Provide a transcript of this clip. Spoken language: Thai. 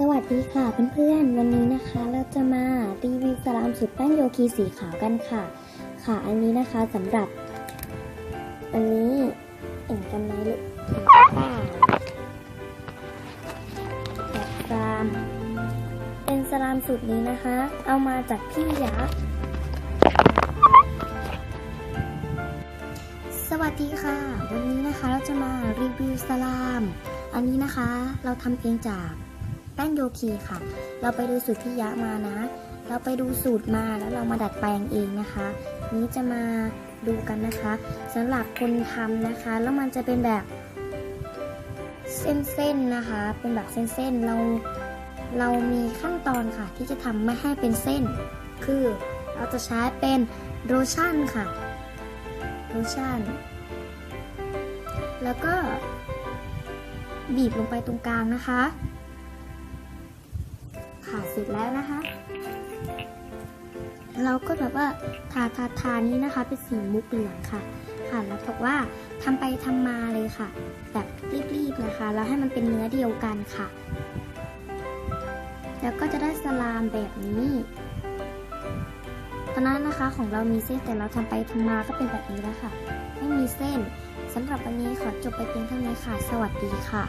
สวัสดีค่ะเพื่อนๆ วันนี้นะคะเราจะมารีวิวสลามสุดแป้งโยคีสีขาวกันค่ะ ค่ะอันนี้นะคะสำหรับ อันนี้เห็นกันไหมหรือเห็นกันเปล่าแบบสลามเป็นสลามสุดนี้นะคะ เอามาจากพี่ยักษ์สวัสดีค่ะ วันนี้นะคะเราจะมารีวิวสลาม อันนี้นะคะเราทำเองจาก แป้งโยคีค่ะ เราไปดูสูตรพี่ยะมานะ เราไปดูสูตรมาแล้วเรามาดัดแปลงเองนะคะ นี้จะมาดูกันนะคะสำหรับคนทำนะคะ แล้วมันจะเป็นแบบเส้นๆนะคะ เป็นแบบเส้นๆเราเรามีขั้นตอนค่ะ ที่จะทำไม่ให้เป็นเส้น คือเราจะใช้เป็นโลชั่นค่ะโลชั่นแล้วก็บีบลงไปตรงกลางนะคะ เสร็จแล้วนะคะ เราก็แบบว่าทาทาทานี้นะคะ เป็นสีมุกเหลืองค่ะ ค่ะแล้วบอกว่าทำไปทำมาเลยค่ะ แบบรีบๆนะคะ แล้วให้มันเป็นเนื้อเดียวกันค่ะ แล้วก็จะได้สลามแบบนี้ตอนนั้นนะคะของเรามีเส้นแต่เราทำไปทำมาก็เป็นแบบนี้แล้วค่ะ ไม่มีเส้นสำหรับวันนี้ขอจบไปเพียงเท่านี้ค่ะ สวัสดีค่ะ